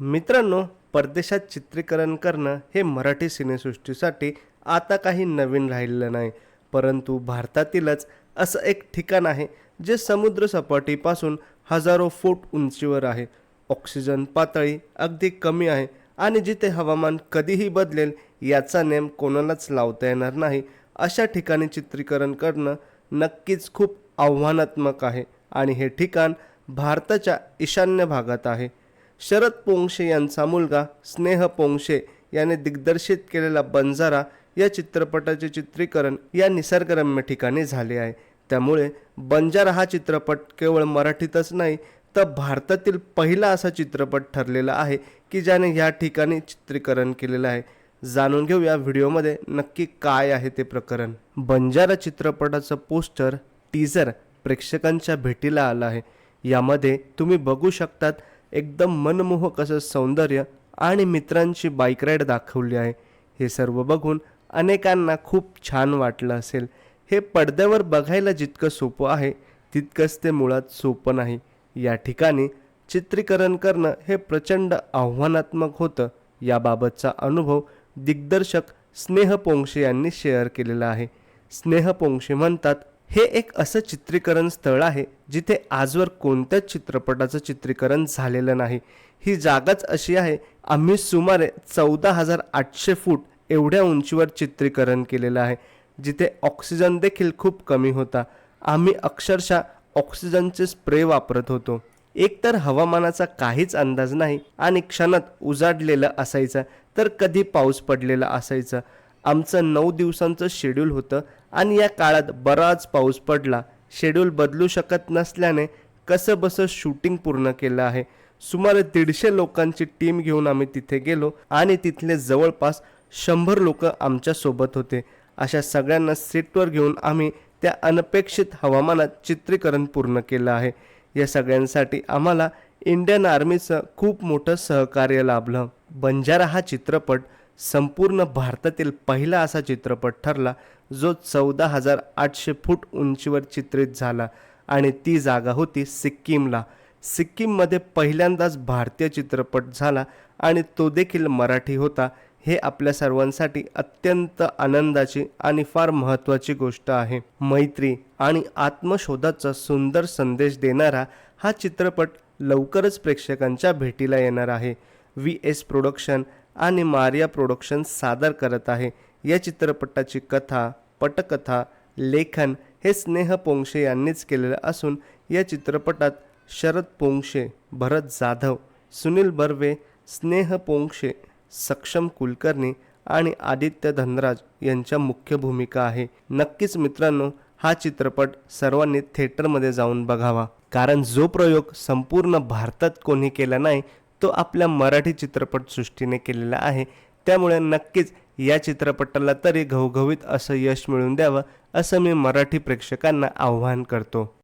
मित्रांनो परदेशात चित्रीकरण करणं हे मराठी सिनेसृष्टीसाठी आता काही नवीन राहिलेलं नाही परंतु भारतातीलच असं एक ठिकाण आहे जे समुद्रसपाटीपासून हजारो फूट उंचीवर आहे. ऑक्सिजन पातळी अगदी कमी आहे आणि जिथे हवामान कधीही बदलेल याचा नेम कोणालाच लावता येणार नाही. अशा ठिकाणी चित्रीकरण करणं नक्कीच खूप आव्हानात्मक आहे आणि हे ठिकाण भारताच्या ईशान्य भागात आहे. शरद पोंक्षे यांचा मुलगा स्नेह पोंक्षे याने दिग्दर्शित केलेला बंजारा या चित्रपटाचे चित्रीकरण या निसर्गरम्य ठिकाणी झाले आहे. त्यामुळे बंजारा हा चित्रपट केवळ मराठीतच नाही तर भारतातील पहिला असा चित्रपट ठरलेला आहे की ज्याने या ठिकाणी चित्रीकरण केलेलं आहे. जाणून घेऊ या व्हिडिओमध्ये नक्की काय आहे ते प्रकरण. बंजारा चित्रपटाचं पोस्टर टीझर प्रेक्षकांच्या भेटीला आलं आहे. यामध्ये तुम्ही बघू शकतात एकदम मनमोहक असं सौंदर्य आणि मित्रांची बाईक राईड दाखवली आहे. हे सर्व बघून अनेकांना खूप छान वाटलं असेल. हे पडद्यावर बघायला जितकं सोपं आहे तितकंच ते मुळात सोपं नाही. या ठिकाणी चित्रीकरण करणं हे प्रचंड आव्हानात्मक होतं. याबाबतचा अनुभव दिग्दर्शक स्नेह पोंक्षे यांनी शेअर केलेला आहे. स्नेह पोंक्षे म्हणतात हे एक असं चित्रीकरण स्थळ आहे जिथे आजवर कोणत्याच चित्रपटाचं चित्रीकरण झालेलं नाही. ही जागाच अशी आहे आम्ही सुमारे चौदा हजार आठशे फूट एवढ्या उंचीवर चित्रीकरण केलेलं आहे जिथे ऑक्सिजन देखील खूप कमी होता. आम्ही अक्षरशः ऑक्सिजनचे स्प्रे वापरत होतो. एकतर हवामानाचा काहीच अंदाज नाही आणि क्षणात उजाडलेलं असायचं तर कधी पाऊस पडलेला असायचा. आमचं नऊ दिवसांचं शेड्यूल होतं आणि या काळात बराच पाऊस पडला. शेड्यूल बदलू शकत नसल्याने कसं बसं शूटिंग पूर्ण केलं आहे. सुमारे दीडशे लोकांची टीम घेऊन आम्ही तिथे गेलो आणि तिथले जवळपास शंभर लोक आमच्यासोबत होते. अशा सगळ्यांना सीटवर घेऊन आम्ही त्या अनपेक्षित हवामानात चित्रीकरण पूर्ण केलं आहे. या सगळ्यांसाठी आम्हाला इंडियन आर्मीचं खूप मोठं सहकार्य लाभलं. बंजारा हा चित्रपट संपूर्ण भारतातील पहिला असा चित्रपट ठरला जो चौदा हजार आठशे फूट उंचीवर चित्रित झाला आणि ती जागा होती सिक्कीमला. सिक्कीममध्ये पहिल्यांदाच भारतीय चित्रपट झाला आणि तो देखील मराठी होता. हे आपल्या सर्वांसाठी अत्यंत आनंदाची आणि फार महत्त्वाची गोष्ट आहे. मैत्री आणि आत्मशोधाचा सुंदर संदेश देणारा हा चित्रपट लवकरच प्रेक्षकांच्या भेटीला येणार आहे. व्ही एस प्रोडक्शन आणि मारिया प्रोडक्शन सादर करत आहे. या चित्रपटाची कथा पटकथा लेखन हे स्नेह पोंक्षे यांनीच केलेलं असून या चित्रपटात शरद पोंक्षे भरत जाधव सुनील बर्वे स्नेह पोंक्षे सक्षम कुलकर्णी आणि आदित्य धनराज यांच्या मुख्य भूमिका आहे. नक्कीच मित्रांनो हा चित्रपट सर्वांनी थिएटरमध्ये जाऊन बघावा. कारण जो प्रयोग संपूर्ण भारतात कोणी केला नाही तो आपल्या मराठी चित्रपटसृष्टीने केलेला आहे. त्यामुळे नक्कीच या चित्रपटाला तरी घवघवीत असं यश मिळवून द्यावं असं मी मराठी प्रेक्षकांना आव्हान करतो.